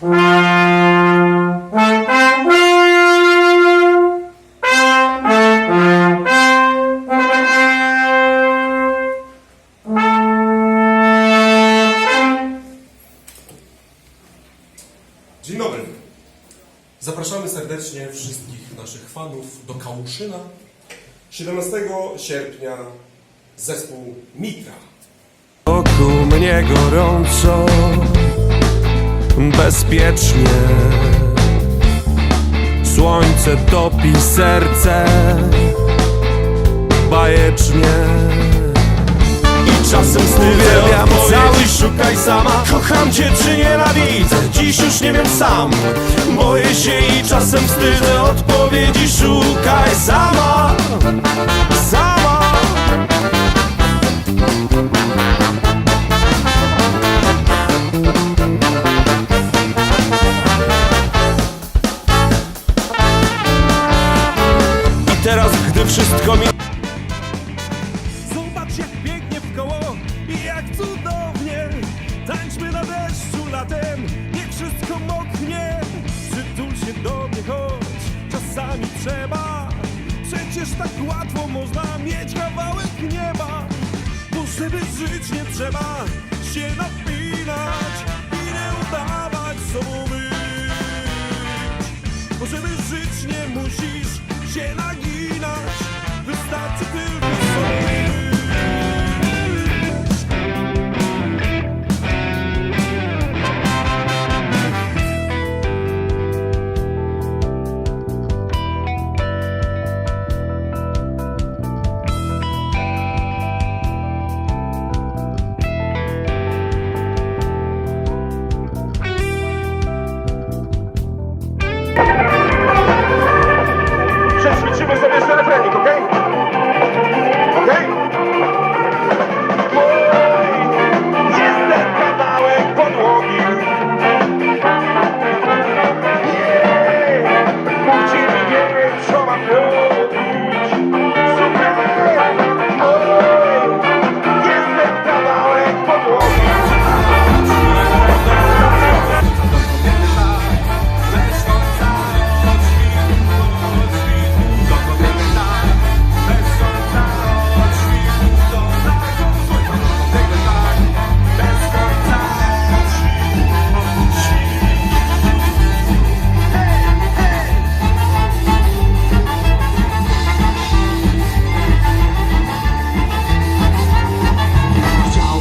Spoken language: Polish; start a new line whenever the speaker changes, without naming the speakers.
Dzień dobry. Zapraszamy serdecznie wszystkich naszych fanów do Kałuszyna. 17 sierpnia zespół Mitra.
Wokół mnie gorąco, bezpiecznie. Słońce topi serce, bajecznie. I czasem uwielbiam cały szukaj sama. Kocham cię czy nienawidzę, dziś już nie wiem sam. Boję się i czasem wstydzę odpowiedzi Szukaj sama, sama teraz, gdy wszystko mi... Zobacz jak pięknie w koło i jak cudownie. Tańczmy na deszczu latem, niech wszystko moknie. Przytul się do mnie, choć czasami trzeba. Przecież tak łatwo można mieć kawałek nieba. Bo żeby żyć nie trzeba się napinać I nie udawać sobą być Bo żeby żyć nie musisz się naginasz Wystarczy